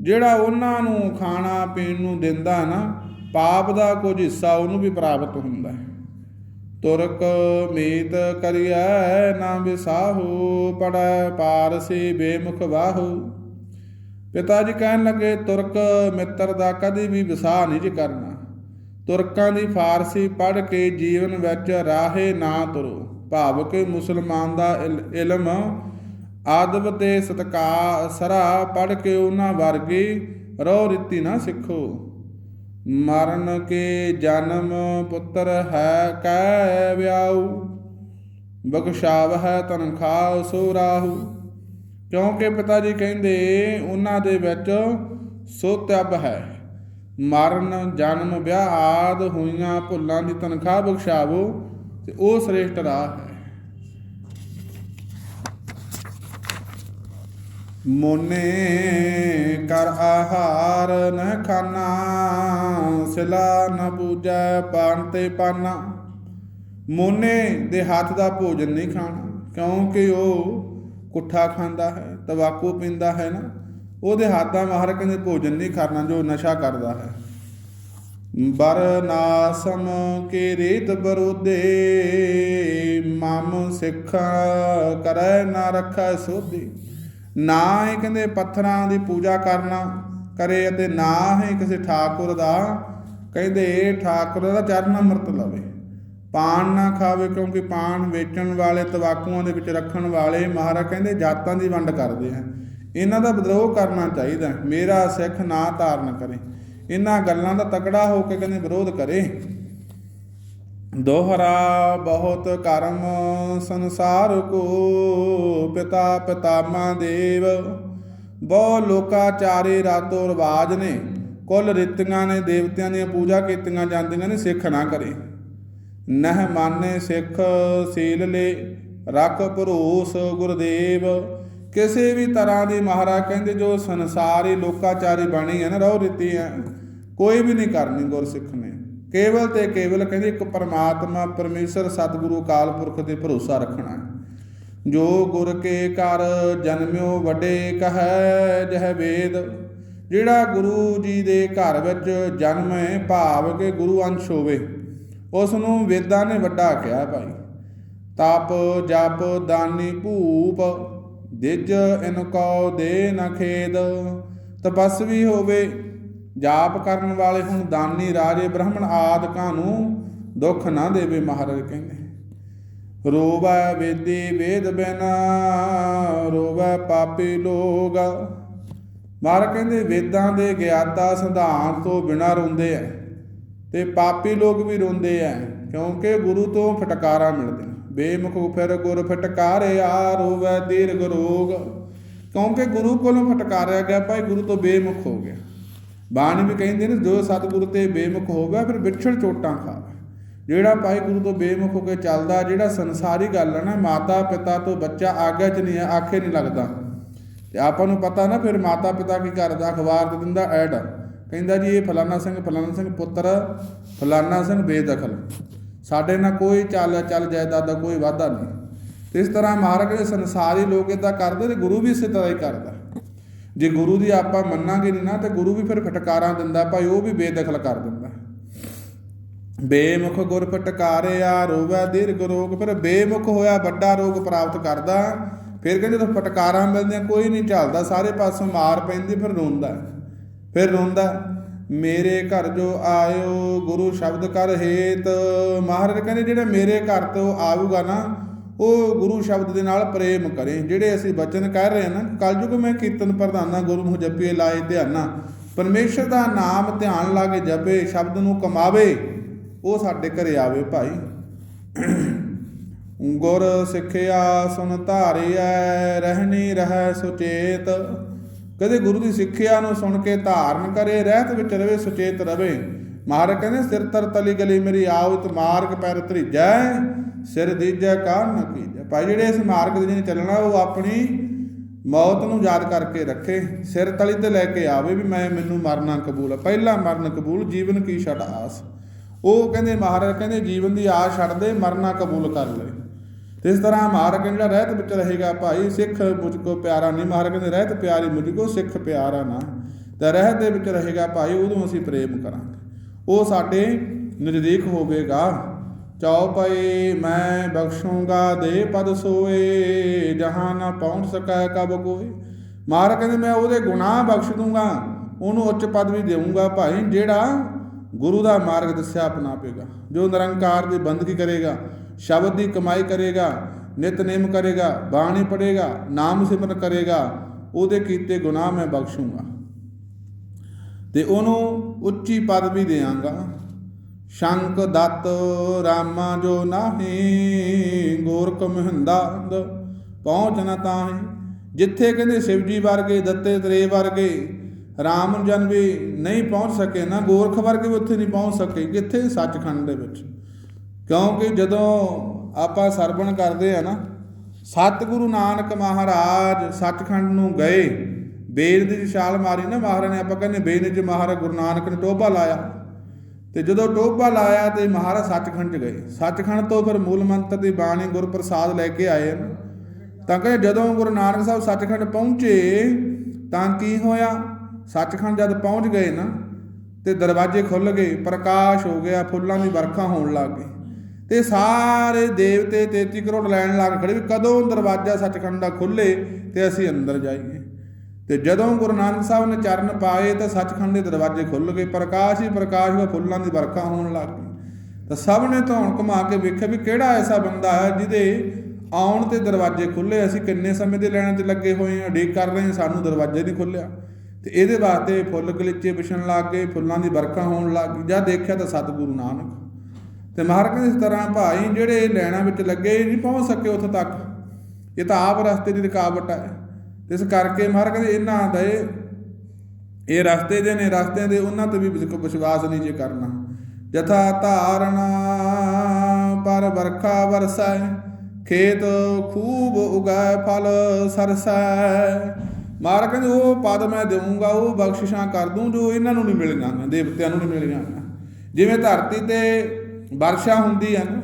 ਜਿਹੜਾ ਉਹਨਾਂ ਨੂੰ ਖਾਣਾ ਪੀਣ ਨੂੰ ਦਿੰਦਾ ਨਾ, ਪਾਪ ਦਾ ਕੁਝ ਹਿੱਸਾ ਉਹਨੂੰ ਵੀ ਪ੍ਰਾਪਤ ਹੁੰਦਾ ਹੈ। ਤੁਰਕ ਮੀਤ ਕਰਿਐ ਨਾ ਵਿਸਾਹੂ ਪੜੈ ਪਾਰਸੀ ਬੇਮੁਖ ਵਾਹੂ। ਪਿਤਾ ਜੀ ਕਹਿਣ ਲੱਗੇ, ਤੁਰਕ ਮਿੱਤਰ ਦਾ ਕਦੀ ਵੀ ਵਿਸਾਹ ਨਹੀਂ ਜੀ ਕਰਨਾ। ਤੁਰਕਾਂ ਦੀ ਫਾਰਸੀ ਪੜ੍ਹ ਕੇ ਜੀਵਨ ਵਿੱਚ ਰਾਹੇ ਨਾ ਤੁਰੋ। ਭਾਵ ਕਿ ਮੁਸਲਮਾਨ ਦਾ ਇਲ- ਇਲਮ ਆਦਬ ਤੇ ਸਤਕਾਰ ਸਰਾ ਪੜ੍ਹ ਕੇ ਉਹਨਾਂ ਵਰਗੀ ਰੋ ਰੀਤੀ ਨਾ ਸਿੱਖੋ। ਮਰਨ ਕੇ ਜਨਮ ਪੁੱਤਰ ਹੈ ਕੈ ਵਿਆਉ ਬਖਸ਼ਾਵ ਹੈ ਤਨਖਾਹ ਸੋ ਰਾਹੂ। ਕਿਉਂਕਿ ਪਿਤਾ ਜੀ ਕਹਿੰਦੇ, ਉਹਨਾਂ ਦੇ ਵਿੱਚ ਸੋ ਤਿਆਬ ਹੈ। ਮਰਨ, ਜਨਮ, ਵਿਆਹ ਆਦ ਹੋਈਆਂ ਭੁੱਲਾਂ ਦੀ ਤਨਖਾਹ ਬਖਸ਼ਾਵੋ ਤੇ ਉਹ ਸ੍ਰੇਸ਼ਟ ਰਾਹ ਹੈ। ਮੋਨੇ ਕਰ ਆਹਾਰ ਨ ਖਾਨਾ, ਸਿਲਾ ਨ ਪੂਜੈ ਪਾਨ ਤੇ ਪਾਨਾ। ਮੋਨੇ ਦੇ ਹੱਥ ਦਾ ਭੋਜਨ ਨਹੀਂ ਖਾਣਾ, ਕਿਉਂਕਿ ਉਹ ਕੁੱਠਾ ਖਾਂਦਾ ਹੈ, ਤਵਾਕੂ ਪੀਂਦਾ ਹੈ ਨਾ। ਉਹਦੇ ਹੱਥਾਂ ਦਾ ਕਹਿੰਦੇ ਭੋਜਨ ਨਹੀਂ ਕਰਨਾ ਜੋ ਨਸ਼ਾ ਕਰਦਾ ਹੈ। ਬਰ ਨਾਸਮ ਕੇ ਰੇਤ ਬਰੋਦੇ, ਮਮ ਸਿੱਖ ਕਰੈ ਨਾ ਰੱਖੈ ਸੋਧੀ। ਨਾ ਹੀ ਕਹਿੰਦੇ ਪੱਥਰਾਂ ਦੀ ਪੂਜਾ ਕਰਨਾ ਕਰੇ ਅਤੇ ਨਾ ਹੀ ਕਿਸੇ ਠਾਕੁਰ ਦਾ ਕਹਿੰਦੇ ਠਾਕੁਰ ਦਾ ਚਰਨ ਅੰਮ੍ਰਿਤ ਲਵੇ। ਪਾਣ ਨਾ ਖਾਵੇ ਕਿਉਂਕਿ ਪਾਣ ਵੇਚਣ ਵਾਲੇ ਤਵਾਕੂਆਂ ਦੇ ਵਿੱਚ ਰੱਖਣ ਵਾਲੇ ਮਹਾਰਾਜ ਕਹਿੰਦੇ ਜਾਤਾਂ ਦੀ ਵੰਡ ਕਰਦੇ ਆ। ਇਹਨਾਂ ਦਾ ਵਿਦਰੋਹ ਕਰਨਾ ਚਾਹੀਦਾ ਮੇਰਾ ਸਿੱਖ ਨਾ ਧਾਰਨ ਕਰੇ। ਇਹਨਾਂ ਗੱਲਾਂ ਦਾ ਤਕੜਾ ਹੋ ਕੇ ਕਹਿੰਦੇ ਵਿਰੋਧ ਕਰੇ। ਦੋਹਰਾ ਬਹੁਤ ਕਰਮ ਸੰਸਾਰ ਕੋ ਪਿਤਾ ਪਿਤਾਮਾ ਦੇਵ। ਬਹੁ ਲੋਕਾਚਾਰੇ ਰਾਤੋ ਰਿਵਾਜ਼ ਨੇ। ਕੁੱਲ ਰੀਤੀਆਂ ਨੇ, ਦੇਵਤਿਆਂ ਦੀਆਂ ਪੂਜਾ ਕੀਤੀਆਂ ਜਾਂਦੀਆਂ ਨੇ, ਸਿੱਖ ਨਾ ਕਰੇ। ਨਹ ਮਾਨੇ ਸਿੱਖ ਸੀਲ ਲੈ, ਰੱਖ ਭਰੋਸ ਗੁਰਦੇਵ। ਕਿਸੇ ਵੀ ਤਰ੍ਹਾਂ ਦੀ ਮਹਾਰਾਜ ਕਹਿੰਦੇ ਜੋ ਸੰਸਾਰੀ ਲੋਕਾਚਾਰੀ ਬਾਣੀ ਹੈ ਨਾ, ਰਹੁ ਰੀਤੀ ਹੈ, ਕੋਈ ਵੀ ਨਹੀਂ ਕਰਨੀ ਗੁਰਸਿੱਖ ਨੇ। ਕੇਵਲ ਤੇ ਕੇਵਲ ਕਹਿੰਦੇ ਇੱਕ ਪਰਮਾਤਮਾ, ਪਰਮੇਸ਼ਰ, ਸਤਿਗੁਰੂ ਅਕਾਲ ਪੁਰਖ ਤੇ ਭਰੋਸਾ ਰੱਖਣਾ ਜੋ ਗੁਰ ਕੇ ਘਰ ਜਨਮਿਓ ਵੱਡੇ ਕਹੈ ਜਹ ਵੇਦ, ਜਿਹੜਾ ਗੁਰੂ ਜੀ ਦੇ ਘਰ ਵਿੱਚ ਜਨਮ ਹੈ ਭਾਵ ਕਿ ਗੁਰੂ ਅੰਸ਼ ਹੋਵੇ ਉਸ ਨੂੰ ਵੇਦਾਂ ਨੇ ਵੱਡਾ ਕਿਹਾ ਭਾਈ। ਤਪ, ਜਪ, ਦਾਨੀ, ਭੂਪ ਦਿਜ ਇਨ ਕਉ ਦੇ ਨ ਖੇਦ ਤਪਸਵੀ ਹੋਵੇ, ਜਾਪ ਕਰਨ ਵਾਲੇ ਹੁਣ ਦਾਨੀ ਰਾਜੇ ਬ੍ਰਾਹਮਣ ਆਦਿਕਾਂ ਨੂੰ ਦੁੱਖ ਨਾ ਦੇਵੇ ਮਹਾਰਾਜ ਕਹਿੰਦੇ। ਰੋਵੈ ਵੇਦੀ ਵੇਦ ਬਿਨਾ, ਰੋਵੈ ਪਾਪੀ ਲੋਗ। ਮਹਾਰਾਜ ਕਹਿੰਦੇ, ਵੇਦਾਂ ਦੇ ਗਿਆਤਾ ਸਿਧਾਂਤ ਤੋਂ ਬਿਨਾ ਰੋਂਦੇ ਐ, ਤੇ ਪਾਪੀ ਲੋਕ ਵੀ ਰੋਂਦੇ ਐ, ਕਿਉਂਕਿ ਗੁਰੂ ਤੋਂ ਫਟਕਾਰਾ ਮਿਲਦੇ ਬੇਮੁਖ ਫਿਰ ਗੁਰ ਫਟਕਾਰਿਆ ਰੋਵੈ ਦੀਰਘ ਰੋਗ। ਕਿਉਂਕਿ ਗੁਰੂ ਕੋਲੋਂ ਫਟਕਾਰਿਆ ਗਿਆ, ਭਾਈ ਗੁਰੂ ਤੋਂ ਬੇਮੁਖ ਹੋ ਗਿਆ। ਬਾਣੀ ਵੀ ਕਹਿੰਦੇ ਨੇ, ਜੋ ਸਤਿਗੁਰੂ ਤੇ ਬੇਮੁਖ ਹੋ ਗਿਆ ਫਿਰ ਵਿਛੜ ਚੋਟਾਂ ਖਾਵੇ। ਜਿਹੜਾ ਭਾਈ ਗੁਰੂ ਤੋਂ ਬੇਮੁਖ ਹੋ ਕੇ ਚੱਲਦਾ, ਜਿਹੜਾ ਸੰਸਾਰੀ ਗੱਲ ਹੈ ਨਾ ਮਾਤਾ ਪਿਤਾ ਤੋਂ ਬੱਚਾ ਆਗਿਆ ਚ ਨਹੀਂ ਹੈ, ਆਖੇ ਨਹੀਂ ਲੱਗਦਾ। ਤੇ ਆਪਾਂ ਨੂੰ ਪਤਾ ਨਾ, ਫਿਰ ਮਾਤਾ ਪਿਤਾ ਕੀ ਕਰਦਾ ਅਖਬਾਰ ਤੇ ਦਿੰਦਾ, ਐਡ। ਕਹਿੰਦਾ ਜੀ, ਇਹ ਫਲਾਨਾ ਸਿੰਘ ਫਲਾਨਾ ਸਿੰਘ ਪੁੱਤਰ, ਫਲਾਨਾ ਸਿੰਘ ਬੇਦਖਲ। ਸਾਡੇ ਨਾਲ ਕੋਈ ਚੱਲ ਚੱਲ ਜਾਇਦਾਦ ਦਾ ਕੋਈ ਵਾਅਦਾ ਨਹੀਂ। ਤੇ ਇਸ ਤਰ੍ਹਾਂ ਮਹਾਰਾਜ ਦੇ ਸੰਸਾਰੀ ਲੋਕ ਇਦਾਂ ਕਰਦੇ ਤੇ ਗੁਰੂ ਵੀ ਇਸੇ ਤਰ੍ਹਾਂ ਹੀ ਕਰਦਾ। ਜੇ ਗੁਰੂ ਦੀ ਆਪਾਂ ਮੰਨਾਂਗੇ ਨਹੀਂ ਨਾ, ਤੇ ਗੁਰੂ ਵੀ ਫਿਰ ਫਟਕਾਰਾਂ ਦਿੰਦਾ, ਭਾਈ ਉਹ ਵੀ ਬੇਦਖਲ ਕਰ ਦਿੰਦਾ। ਬੇਮੁਖ ਗੁਰ ਫਟਕਾਰਿਆ, ਰੋਵੈ ਦੀਰਘ ਰੋਗ, ਫਿਰ ਬੇਮੁਖ ਹੋਇਆ ਵੱਡਾ ਰੋਗ ਪ੍ਰਾਪਤ ਕਰਦਾ। ਫਿਰ ਕਹਿੰਦੇ ਜਦੋਂ ਫਟਕਾਰਾਂ ਮਿਲਦੀਆਂ, ਕੋਈ ਨਹੀਂ ਝਲਦਾ, ਸਾਰੇ ਪਾਸੋਂ ਮਾਰ ਪੈਂਦੀ, ਫਿਰ ਰੋਂਦਾ। ਫਿਰ ਰੋਂਦਾ। ਮੇਰੇ ਘਰ ਜੋ ਆਇਓ, ਗੁਰੂ ਸ਼ਬਦ ਕਰ ਹੇਤ। ਮਹਾਰਾਜ ਕਹਿੰਦੇ, ਜਿਹੜਾ ਮੇਰੇ ਘਰ ਤੋਂ ਆਊਗਾ ਨਾ, ਉਹ ਗੁਰੂ ਸ਼ਬਦ ਦੇ ਨਾਲ ਪ੍ਰੇਮ ਕਰੇ। ਜਿਹੜੇ ਅਸੀਂ ਬਚਨ ਕਹਿ ਰਹੇ ਹਾਂ ਨਾ, ਕਲਯੁਗ ਮੈਂ ਕੀਰਤਨ ਪ੍ਰਧਾਨਾ ਗੁਰੂ ਨੂੰ ਜਪੀਏ, ਲਾਏ ਧਿਆਨਾ। ਪਰਮੇਸ਼ਰ ਦਾ ਨਾਮ ਧਿਆਨ ਲਾ ਕੇ ਜਪੇ, ਸ਼ਬਦ ਨੂੰ ਕਮਾਵੇ, ਉਹ ਸਾਡੇ ਘਰੇ ਆਵੇ ਭਾਈ। ਗੁਰ ਸਿੱਖਿਆ ਸੁਨ ਧਾਰਿਐ, ਰਹਿਣੀ ਰਹਿ ਸੁਚੇਤ। ਕਦੇ ਗੁਰੂ ਦੀ ਸਿੱਖਿਆ ਨੂੰ ਸੁਣ ਕੇ ਧਾਰਨ ਕਰੇ, ਰਹਿਤ ਵਿੱਚ ਰਵੇ, ਸੁਚੇਤ ਰਵੇ। ਮਹਾਰਾਜ ਕਹਿੰਦੇ, ਸਿਰ ਤਰ ਤਲੀ ਗਲੀ ਮੇਰੀ ਆਉਤ, ਮਾਰਗ ਪੈਰ ਧਰੀਜੈ, ਸਿਰ ਦੀਜੈ ਕਾਰ ਨ ਕੀਜੈ। ਭਾਈ, ਜਿਹੜੇ ਇਸ ਮਾਰਗ ਦੇ ਜਿਹਨੇ ਚੱਲਣਾ, ਉਹ ਆਪਣੀ ਮੌਤ ਨੂੰ ਯਾਦ ਕਰਕੇ ਰੱਖੇ। ਸਿਰ ਤਲੀ ਤੇ ਲੈ ਕੇ ਆਵੇ ਵੀ ਮੈਂ, ਮੈਨੂੰ ਮਰਨਾ ਕਬੂਲ ਹੈ ਪਹਿਲਾ ਮਰਨ ਕਬੂਲ, ਜੀਵਨ ਕੀ ਛੜ ਆਸ। ਉਹ ਕਹਿੰਦੇ, ਮਹਾਰਾਜ ਕਹਿੰਦੇ, ਜੀਵਨ ਦੀ ਆਸ ਛੱਡ ਦੇ, ਮਰਨਾ ਕਬੂਲ ਕਰ ਲੈ। ਇਸ ਤਰ੍ਹਾਂ ਮਹਾਰਾਜ ਕਹਿੰਦੇ ਜਿਹੜਾ ਰਹਿਤ ਵਿੱਚ ਰਹੇਗਾ ਭਾਈ, ਸਿੱਖ ਮੁਝ ਕੋ ਪਿਆਰਾ ਨਹੀਂ ਮਹਾਰਾਜ ਕਹਿੰਦੇ ਰਹਿਤ ਪਿਆਰੀ ਮੁਝ ਕੋ ਸਿੱਖ ਪਿਆਰਾ ਨਾ। ਤੇ ਰਹਿਤ ਦੇ ਵਿੱਚ ਰਹੇਗਾ ਭਾਈ ਉਦੋਂ ਅਸੀਂ ਪ੍ਰੇਮ ਕਰਾਂਗੇ। ਉਹ ਸਾਡੇ ਨਜ਼ਦੀਕ ਹੋਵੇਗਾ। ਚੌਪਈ ਮੈਂ ਬਖਸ਼ੂੰਗਾ, ਦੇ ਪਦ ਸੋਏ, ਜਹਾਂ ਨਾ ਪਹੁੰਚ ਸਕੈ ਕਬ ਕੋਈ ਮਹਾਰਾਜ ਕਹਿੰਦੇ ਮੈਂ ਉਹਦੇ ਗੁਨਾਹ ਬਖਸ਼ ਦੂੰਗਾ, ਉਹਨੂੰ ਉੱਚ ਪਦ ਵੀ ਦੇਵਾਂਗਾ ਭਾਈ, ਜਿਹੜਾ ਗੁਰੂ ਦਾ ਮਾਰਗ ਦੱਸਿਆ ਅਪਣਾਵੇਗਾ ਜੋ ਨਿਰੰਕਾਰ ਦੀ ਬੰਦਗੀ ਕਰੇਗਾ ਸ਼ਬਦ ਦੀ ਕਮਾਈ ਕਰੇਗਾ ਨਿਤਨੇਮ ਕਰੇਗਾ, ਬਾਣੀ ਪੜੇਗਾ ਨਾਮ ਸਿਮਰਨ ਕਰੇਗਾ, ਉਹਦੇ ਕੀਤੇ ਗੁਨਾਹ ਮੈਂ ਬਖਸ਼ੂਗਾ। ਤੇ ਉਹਨੂੰ ਉੱਚੀ ਪਦ ਵੀ ਦੇਵਾਂਗਾ। ਸ਼ੰਕ ਦਤ ਰਾਮਾ ਜੋ ਨਾਹੀ, ਗੋਰਖ ਮਹਿੰਦਾ ਪਹੁੰਚ ਨਾ ਤਾਹੀ। ਜਿੱਥੇ ਕਹਿੰਦੇ ਸ਼ਿਵਜੀ ਵਰਗੇ, ਦੱਤੇ ਤਰੇ ਵਰਗੇ, ਰਾਮ ਜਨ ਵੀ ਨਹੀਂ ਪਹੁੰਚ ਸਕੇ, ਨਾ ਗੋਰਖ ਵਰਗੇ ਵੀ ਉੱਥੇ ਨਹੀਂ ਪਹੁੰਚ ਸਕੇ, ਕਿੱਥੇ? ਸੱਚਖੰਡ ਦੇ ਵਿੱਚ। ਕਿਉਂਕਿ ਜਦੋਂ ਆਪਾਂ ਸਰਵਣ ਕਰਦੇ ਆ ਨਾ, ਸਤਿਗੁਰੂ ਨਾਨਕ ਮਹਾਰਾਜ ਸੱਚਖੰਡ ਨੂੰ ਗਏ ਬੇਦ ਦੀ ਛਾਲ ਮਾਰੀ ਨਾ ਮਹਾਰਾਜ ਨੇ, ਆਪਾਂ ਕਹਿੰਦੇ ਬੇਦ ਚ ਮਹਾਰਾਜ ਗੁਰੂ ਨਾਨਕ ਨੇ ਟੋਭਾ ਲਾਇਆ। ਤੇ ਜਦੋਂ ਟੋਭਾ ਲਾਇਆ ਤੇ ਮਹਾਰਾਜ ਸੱਚਖੰਡ ਚ ਗਏ। ਸੱਚਖੰਡ ਤੋਂ ਫਿਰ ਮੂਲ ਮੰਤਰ ਦੀ ਬਾਣੀ ਗੁਰਪ੍ਰਸਾਦ ਲੈ ਕੇ ਆਏ ਨਾ ਤਾਂ ਕਹਿੰਦੇ ਜਦੋਂ ਗੁਰੂ ਨਾਨਕ ਸਾਹਿਬ ਸੱਚਖੰਡ ਪਹੁੰਚੇ, ਤਾਂ ਕੀ ਹੋਇਆ? ਸੱਚਖੰਡ ਜਦ ਪਹੁੰਚ ਗਏ ਨਾ, ਤੇ ਦਰਵਾਜ਼ੇ ਖੁੱਲ ਗਏ, ਪ੍ਰਕਾਸ਼ ਹੋ ਗਿਆ, ਫੁੱਲਾਂ ਦੀ ਵਰਖਾ ਹੋਣ ਲੱਗ ਗਈ। ਤੇ ਸਾਰੇ ਦੇਵਤੇ 33 ਕਰੋੜ ਲੈਣ ਲੱਗ ਖੜੇ ਵੀ ਕਦੋਂ ਦਰਵਾਜ਼ਾ ਸੱਚਖੰਡ ਦਾ ਖੁੱਲੇ ਤੇ ਅਸੀਂ ਅੰਦਰ ਜਾਈਏ। ਤੇ ਜਦੋਂ ਗੁਰੂ ਨਾਨਕ ਸਾਹਿਬ ਨੇ ਚਰਨ ਪਾਏ ਤਾਂ ਸੱਚਖੰਡ ਦੇ ਦਰਵਾਜ਼ੇ ਖੁੱਲ ਗਏ, ਪ੍ਰਕਾਸ਼ ਹੀ ਪ੍ਰਕਾਸ਼ ਹੋਇਆ, ਫੁੱਲਾਂ ਦੀ ਵਰਖਾ ਹੋਣ ਲੱਗ ਗਈ ਤਾਂ ਸਭ ਨੇ ਧੌਣ ਘੁਮਾ ਕੇ ਵੇਖਿਆ ਵੀ ਕਿਹੜਾ ਐਸਾ ਬੰਦਾ ਹੈ ਜਿਹਦੇ ਆਉਣ ਤੇ ਦਰਵਾਜ਼ੇ ਖੁੱਲੇ, ਅਸੀਂ ਕਿੰਨੇ ਸਮੇਂ ਦੇ ਲੈਣ 'ਚ ਲੱਗੇ ਹੋਏ ਹਾਂ, ਉਡੀਕ ਕਰ ਰਹੇ ਹਾਂ, ਸਾਨੂੰ ਦਰਵਾਜ਼ੇ ਨਹੀਂ ਖੁੱਲਿਆ। ਤੇ ਇਹਦੇ ਵਾਸਤੇ ਫੁੱਲ ਗਲੀਚੇ ਵਿਛਣ ਲੱਗ ਗਏ, ਫੁੱਲਾਂ ਦੀ ਵਰਖਾ ਹੋਣ ਲੱਗ ਗਈ। ਜਾਂ ਦੇਖਿਆ ਤਾਂ ਸਤਿਗੁਰੂ ਨਾਨਕ। ਤੇ ਮਹਾਰਾਜ ਕਹਿੰਦੇ ਇਸ ਤਰ੍ਹਾਂ ਭਾਈ ਜਿਹੜੇ ਲੈਣਾ ਵਿੱਚ ਲੱਗੇ ਨਹੀਂ ਪਹੁੰਚ ਸਕੇ ਉੱਥੇ ਤੱਕ। ਇਹ ਤਾਂ ਆਪ ਰਸਤੇ ਦੀ ਰੁਕਾਵਟ ਹੈ ਇਸ ਕਰਕੇ ਮਹਾਰਾਜ ਕਹਿੰਦੇ ਇਹਨਾਂ ਦੇ ਇਹ ਰਸਤੇ ਦੇ ਨੇ, ਰਸਤਿਆਂ ਦੇ ਉਹਨਾਂ ਤੇ ਵੀ ਵਿਸ਼ਵਾਸ ਨਹੀਂ ਜੇ ਕਰਨਾ। ਜਥਾ ਧਾਰਣਾ ਪਰ ਵਰਖਾ ਵਰਸੈ, ਖੇਤ ਖੂਬ ਉਗੈ, ਫਲ ਸਰਸੈ। ਮਹਾਰਾਜ ਕਹਿੰਦੇ ਉਹ ਪਦ ਮੈਂ ਦੇਵਾਂਗਾ, ਉਹ ਬਖਸ਼ਿਸ਼ਾਂ ਕਰ ਦੂੰ ਜੋ ਇਹਨਾਂ ਨੂੰ ਨਹੀਂ ਮਿਲੀਆਂ, ਦੇਵਤਿਆਂ ਨੂੰ ਨਹੀਂ ਮਿਲੀਆਂ। ਜਿਵੇਂ ਧਰਤੀ ਤੇ ਵਰਸ਼ਾ ਹੁੰਦੀ ਹੈ ਨਾ।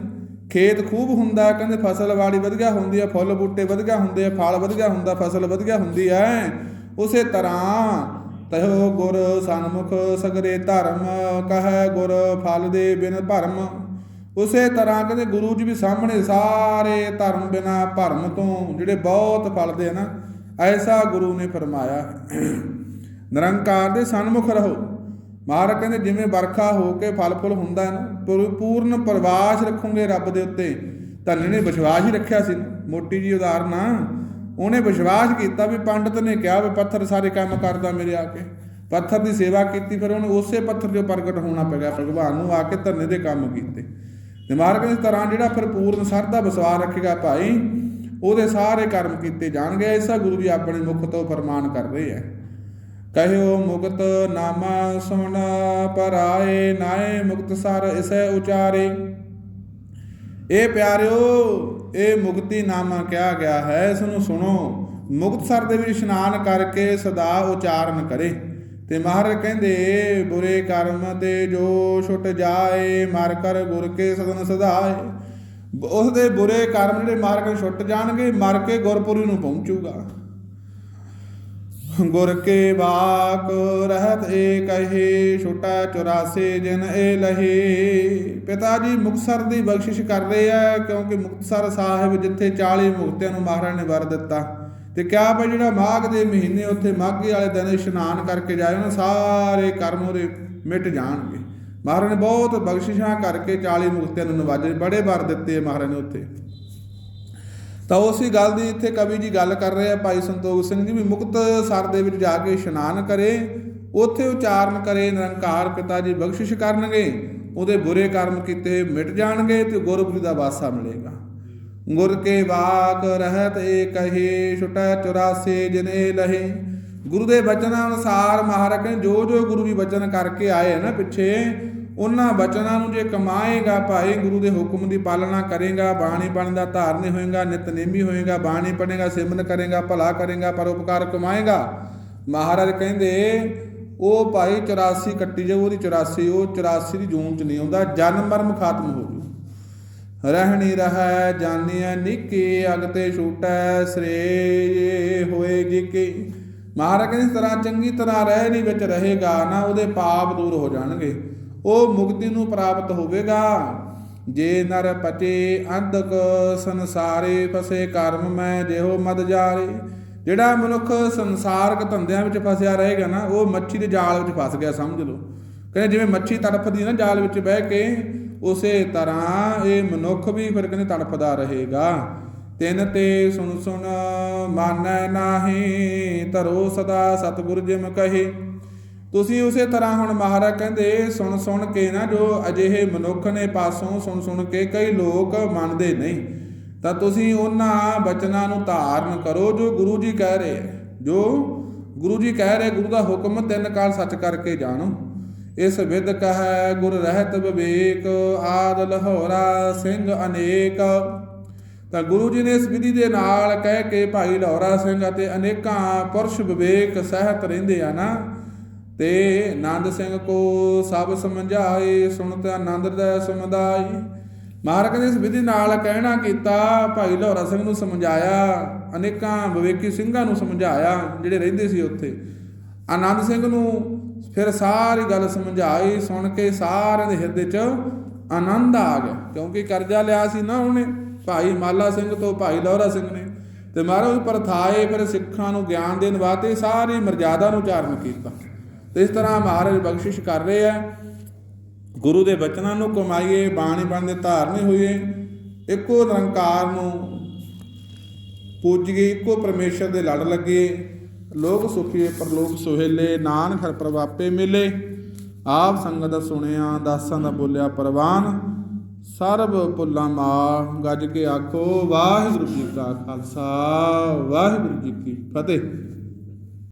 ਖੇਤ ਖੂਬ ਹੁੰਦਾ, ਕਹਿੰਦੇ ਫਸਲ ਵਾੜੀ ਵਧੀਆ ਹੁੰਦੀ ਹੈ, ਫੁੱਲ ਬੂਟੇ ਵਧੀਆ ਹੁੰਦੇ ਆ ਫਲ ਵਧੀਆ ਹੁੰਦਾ, ਫਸਲ ਵਧੀਆ ਹੁੰਦੀ ਹੈ। ਉਸੇ ਤਰ੍ਹਾਂ ਤਹੋ ਗੁਰ ਸਨਮੁਖ ਸਗਰੇ ਧਰਮ ਕਹੈ ਗੁਰ ਫਲ ਦੇ ਬਿਨ ਭਰਮ। ਉਸੇ ਤਰ੍ਹਾਂ ਕਹਿੰਦੇ ਗੁਰੂ ਜੀ ਵੀ ਸਾਹਮਣੇ ਸਾਰੇ ਧਰਮ ਬਿਨਾ ਭਰਮ ਤੋਂ ਜਿਹੜੇ ਬਹੁਤ ਫਲਦੇ ਆ ਨਾ, ਐਸਾ ਗੁਰੂ ਨੇ ਫਰਮਾਇਆ। ਨਿਰੰਕਾਰ ਦੇ ਸਨਮੁਖ ਰਹੋ। ਮਹਾਰਾਜ ਕਹਿੰਦੇ ਜਿਵੇਂ ਵਰਖਾ ਹੋ ਕੇ ਫਲ ਫੁੱਲ ਹੁੰਦਾ ਨਾ, ਪੂਰ- ਪੂਰਨ ਪ੍ਰਵਾਸ ਰੱਖੋਗੇ ਰੱਬ ਦੇ ਉੱਤੇ। ਧੰਨੇ ਨੇ ਵਿਸ਼ਵਾਸ ਹੀ ਰੱਖਿਆ ਸੀ ਮੋਟੀ ਜੀ ਉਦਾਹਰਨ ਆ। ਉਹਨੇ ਵਿਸ਼ਵਾਸ ਕੀਤਾ ਵੀ ਪੰਡਤ ਨੇ ਕਿਹਾ ਵੀ ਪੱਥਰ ਸਾਰੇ ਕੰਮ ਕਰਦਾ ਮੇਰੇ ਆ ਕੇ। ਪੱਥਰ ਦੀ ਸੇਵਾ ਕੀਤੀ, ਫਿਰ ਉਹਨੂੰ ਉਸੇ ਪੱਥਰ 'ਚੋਂ ਪ੍ਰਗਟ ਹੋਣਾ ਪਿਆ ਭਗਵਾਨ ਨੂੰ ਆ ਕੇ ਧੰਨੇ ਦੇ ਕੰਮ ਕੀਤੇ। ਤੇ ਮਹਾਰਾਜ ਕਹਿੰਦੇ ਇਸ ਤਰ੍ਹਾਂ ਜਿਹੜਾ ਫਿਰ ਪੂਰਨ ਸਰਦਾ ਵਿਸ਼ਵਾਸ ਰੱਖੇਗਾ ਭਾਈ, ਉਹਦੇ ਸਾਰੇ ਕਰਮ ਕੀਤੇ ਜਾਣਗੇ, ਐਸਾ ਗੁਰੂ ਜੀ ਆਪਣੇ ਮੁਖ ਤੋਂ ਫਰਮਾਨ ਕਰ ਰਹੇ ਹੈ ਕਹਿਓ ਮੁਕਤ ਨਾਮਾ ਸੁਣ ਪਰਾਏ ਨਾਏ ਮੁਕਤ ਸਰ ਇਸੈ ਉਚਾਰੇ। ਇਹ ਪਿਆਰਿਓ ਇਹ ਮੁਕਤੀ ਨਾਮਾ ਕਿਹਾ ਗਿਆ ਹੈ ਇਸ ਨੂੰ ਸੁਣੋ ਮੁਕਤਸਰ ਦੇ ਵਿੱਚ ਇਸ਼ਨਾਨ ਕਰਕੇ ਸਦਾ ਉਚਾਰਨ ਕਰੇ। ਤੇ ਮਹਾਰਾਜ ਕਹਿੰਦੇ, ਬੁਰੇ ਕਰਮ ਤੇ ਜੋ ਛੁੱਟ ਜਾਏ, ਮਰ ਕਰ ਗੁਰ ਕੇ ਸਦਨ ਸਦਾਏ ਉਸ ਦੇ ਬੁਰੇ ਕਰਮ ਜਿਹੜੇ ਮਾਰ ਕੇ ਛੁੱਟ ਜਾਣਗੇ, ਮਰ ਕੇ ਗੁਰਪੁਰੀ ਨੂੰ ਪਹੁੰਚੂਗਾ। ਗੁਰ ਕੇ ਬਾਕ ਰਹਿਤ ਏ ਕਹੇ, ਛੋਟਾ 84 ਜਨ ਏ ਲਹੇ। ਪਿਤਾ ਜੀ, ਮੁਕਤਸਰ ਦੀ ਬਖਸ਼ਿਸ਼ ਕਰ ਰਹੇ ਆ, ਕਿਉਂਕਿ ਮੁਕਤਸਰ ਸਾਹਿਬ ਜਿੱਥੇ 40 ਮੁਕਤਿਆਂ ਨੂੰ ਮਹਾਰਾਜ ਨੇ ਵਰ ਦਿੱਤਾ। ਤੇ ਕਿਹਾ ਭਾਈ ਜਿਹੜਾ ਮਾਘ ਦੇ ਮਹੀਨੇ ਉੱਥੇ ਮਾਘੀ ਵਾਲੇ ਦਿਨ ਇਸ਼ਨਾਨ ਕਰਕੇ ਜਾਏ, ਉਹਨਾਂ ਸਾਰੇ ਕਰਮ ਉਹਦੇ ਮਿਟ ਜਾਣਗੇ। ਮਹਾਰਾਜ ਨੇ ਬਹੁਤ ਬਖਸ਼ਿਸ਼ਾਂ ਕਰਕੇ 40 ਮੁਕਤਿਆਂ ਨੂੰ ਨਵਾਜੇ, ਬੜੇ ਵਰ ਦਿੱਤੇ ਮਹਾਰਾਜ ਨੇ ਉੱਥੇ। ਤਾਂ ਉਸੇ ਗੱਲ ਦੀ ਇੱਥੇ ਕਵੀ ਜੀ ਗੱਲ ਕਰ ਰਹੇ ਆ, ਭਾਈ ਸੰਤੋਖ ਸਿੰਘ ਜੀ ਵੀ ਮੁਕਤ ਸਰ ਦੇ ਵਿੱਚ ਜਾ ਕੇ ਇਸ਼ਨਾਨ ਕਰੇ, ਉੱਥੇ ਉਚਾਰਨ ਕਰੇ, ਨਿਰੰਕਾਰ ਪਿਤਾ ਜੀ ਬਖਸ਼ਿਸ਼ ਕਰਨਗੇ, ਉਹਦੇ ਬੁਰੇ ਕਰਮ ਕੀਤੇ ਮਿਟ ਜਾਣਗੇ ਤੇ ਗੁਰਬੁਰੀ ਦਾ ਵਾਸਾ ਮਿਲੇਗਾ। ਗੁਰ ਕੇ ਵਾਕ ਰਹਿਤ ਏ ਕਹੇ ਛੁਟੈ 84 ਜਿਨੇ ਲਹੇ। ਗੁਰੂ ਦੇ ਬਚਨਾਂ ਅਨੁਸਾਰ ਮਹਾਰਾਜ ਨੇ ਜੋ ਜੋ ਗੁਰੂ ਵੀ ਬਚਨ ਕਰਕੇ ਆਏ ਨਾ ਪਿੱਛੇ ਉਹਨਾਂ ਬਚਨਾਂ ਨੂੰ ਜੇ ਕਮਾਏਗਾ ਭਾਈ ਗੁਰੂ ਦੇ ਹੁਕਮ ਦੀ ਪਾਲਣਾ ਕਰੇਗਾ, ਬਾਣੀ ਬਣ ਦਾ ਧਾਰਨੀ ਹੋਏਗਾ, ਨਿਤਨੇਮੀ ਹੋਏਗਾ, ਬਾਣੀ ਪੜੇਗਾ ਸਿਮਰਨ ਕਰੇਗਾ, ਭਲਾ ਕਰੇਗਾ, ਪਰਉਪਕਾਰ ਕਮਾਏਗਾ। ਮਹਾਰਾਜ ਕਹਿੰਦੇ, ਉਹ ਭਾਈ 84 ਕੱਟੀ ਜਾਊ ਉਹਦੀ 84 ਉਹ 84 ਦੀ ਜੂਨ ਚ ਨਹੀਂ ਆਉਂਦਾ, ਜਨਮ ਮਰਮ ਖਾਤਮ ਹੋ ਜੂ। ਰਹਿਣੀ ਰਹੈ, ਜਾਣੀਐ ਨਿੱਕੀ ਅਗਤੇ ਛੂਟੈ ਸ੍ਰੇ ਹੋਏਗੀ ਕਿ। ਮਹਾਰਾਜ ਕਹਿੰਦੇ ਤਰ੍ਹਾਂ ਚੰਗੀ ਤਰ੍ਹਾਂ ਰਹਿ ਨਹੀਂ ਵਿੱਚ ਰਹੇਗਾ, ਨਾ ਉਹਦੇ ਪਾਪ ਦੂਰ ਹੋ ਜਾਣਗੇ। ਉਹ ਮੁਕਤੀ ਨੂੰ ਪ੍ਰਾਪਤ ਹੋਵੇਗਾ। ਜੇ ਨਰ ਪਚੇ ਅੰਧਕ ਸੰਸਾਰੇ ਫਸੇ ਕਰਮ ਮੈਂ ਜਿਹੋ ਮਦ ਜਾਰੇ। ਜਿਹੜਾ ਮਨੁੱਖ ਸੰਸਾਰਕ ਧੰਦਿਆਂ ਵਿੱਚ ਫਸਿਆ ਰਹੇਗਾ ਨਾ, ਉਹ ਮੱਛੀ ਦੇ ਜਾਲ ਵਿੱਚ ਫਸ ਗਿਆ, ਸਮਝ ਲਓ। ਕਹਿੰਦੇ ਜਿਵੇਂ ਮੱਛੀ ਤੜਫਦੀ ਨਾ ਜਾਲ ਵਿੱਚ ਬਹਿ ਕੇ, ਉਸੇ ਤਰ੍ਹਾਂ ਇਹ ਮਨੁੱਖ ਵੀ ਫਿਰ ਕਹਿੰਦੇ ਤੜਫਦਾ ਰਹੇਗਾ। ਤਿੰਨ ਤੇ ਸੁਣ ਸੁਣ, ਮਾਨੈ ਨਾਹੀ, ਧਰੋ ਸਦਾ ਸਤਿਗੁਰ ਜਿਮ ਕਹੇ। ਤੁਸੀਂ ਉਸੇ ਤਰ੍ਹਾਂ ਹੁਣ ਮਹਾਰਾਜ ਕਹਿੰਦੇ, ਸੁਣ ਸੁਣ ਕੇ ਨਾ ਜੋ ਅਜਿਹੇ ਮਨੁੱਖ ਨੇ ਪਾਸੋਂ ਸੁਣ ਸੁਣ ਕੇ ਕਈ ਲੋਕ ਮੰਨਦੇ ਨਹੀਂ। ਤਾਂ ਤੁਸੀਂ ਉਹਨਾਂ ਬਚਨਾਂ ਨੂੰ ਧਾਰਨ ਕਰੋ ਜੋ ਗੁਰੂ ਜੀ ਕਹਿ ਰਹੇ ਹੈ। ਜੋ ਗੁਰੂ ਜੀ ਕਹਿ ਰਹੇ, ਗੁਰੂ ਦਾ ਹੁਕਮ ਤਿੰਨ ਕਾਲ ਸੱਚ ਕਰਕੇ ਜਾਣੋ। ਇਸ ਵਿਦ ਕਹੈ ਗੁਰ ਰਹਿਤ ਵਿਵੇਕ, ਆਦ ਲਹੋਰਾ ਸਿੰਘ ਅਨੇਕ। ਤਾਂ ਗੁਰੂ ਜੀ ਨੇ ਇਸ ਵਿਧੀ ਦੇ ਨਾਲ ਕਹਿ ਕੇ ਭਾਈ ਲਹੋਰਾ ਸਿੰਘ ਅਤੇ ਅਨੇਕਾਂ ਪੁਰਸ਼ ਵਿਵੇਕ ਸਹਿਤ ਰਹਿੰਦੇ ਆ ਨਾ। ਤੇ ਆਨੰਦ ਸਿੰਘ ਕੋ ਸਭ ਸਮਝਾਏ, ਸੁਣਤ ਆਨੰਦ ਦਾ ਸਮੁਦਾਈ ਮਹਾਰਾਜ ਨੇ ਇਸ ਵਿਧੀ ਨਾਲ ਕਹਿਣਾ ਕੀਤਾ, ਭਾਈ ਲਹੋਰਾ ਸਿੰਘ ਨੂੰ ਸਮਝਾਇਆ, ਅਨੇਕਾਂ ਵਿਵੇਕੀ ਸਿੰਘਾਂ ਨੂੰ ਸਮਝਾਇਆ, ਜਿਹੜੇ ਰਹਿੰਦੇ ਸੀ ਉੱਥੇ। ਆਨੰਦ ਸਿੰਘ ਨੂੰ ਫਿਰ ਸਾਰੀ ਗੱਲ ਸਮਝਾਈ, ਸੁਣ ਕੇ ਸਾਰਿਆਂ ਦੇ ਹਿਰਦੇ 'ਚ ਆਨੰਦ ਆ ਗਿਆ। ਕਿਉਂਕਿ ਕਰਜ਼ਾ ਲਿਆ ਸੀ ਨਾ ਉਹਨੇ, ਭਾਈ ਮਾਲਾ ਸਿੰਘ ਤੋਂ ਭਾਈ ਲਹਰਾ ਸਿੰਘ ਨੇ। ਤੇ ਮਹਾਰਾਜ ਪਰਥਾਏ, ਫਿਰ ਸਿੱਖਾਂ ਨੂੰ ਗਿਆਨ ਦੇਣ ਵਾਸਤੇ ਸਾਰੀ ਮਰਜ਼ਾਦਾ ਨੂੰ ਉਚਾਰਨ ਕੀਤਾ। ਤੇ ਇਸ ਤਰ੍ਹਾਂ ਮਹਾਰਾਜ ਬਖਸ਼ਿਸ਼ ਕਰ ਰਹੇ ਆ। ਗੁਰੂ ਦੇ ਬਚਨਾਂ ਨੂੰ ਕਮਾਈਏ, ਬਾਣੀ ਬਣਦੇ ਧਾਰਨੇ ਹੋਈਏ। ਇੱਕੋ ਨਿਰੰਕਾਰ ਨੂੰ ਪੂਜੀਏ, ਇੱਕੋ ਪਰਮੇਸ਼ਰ ਦੇ ਲੜ ਲੱਗੇ। ਲੋਕ ਸੁਖੀਏ, ਪਰਲੋਕ ਸੁਹੇਲੇ, ਨਾਨਕ ਹਰ ਪ੍ਰਵਾਪੇ ਮਿਲੇ। ਆਪ ਸੰਗਤ ਸੁਣਿਆ, ਦਾਸਾਂ ਦਾ ਬੋਲਿਆ ਪ੍ਰਵਾਨ। ਸਰਬ ਪੁੱਲਾ ਮਾ ਗੱਜ ਕੇ ਆਖੋ, ਵਾਹਿਗੁਰੂ ਜੀ ਕਾ ਖਾਲਸਾ, ਵਾਹਿਗੁਰੂ ਜੀ ਕੀ ਫਤਿਹ।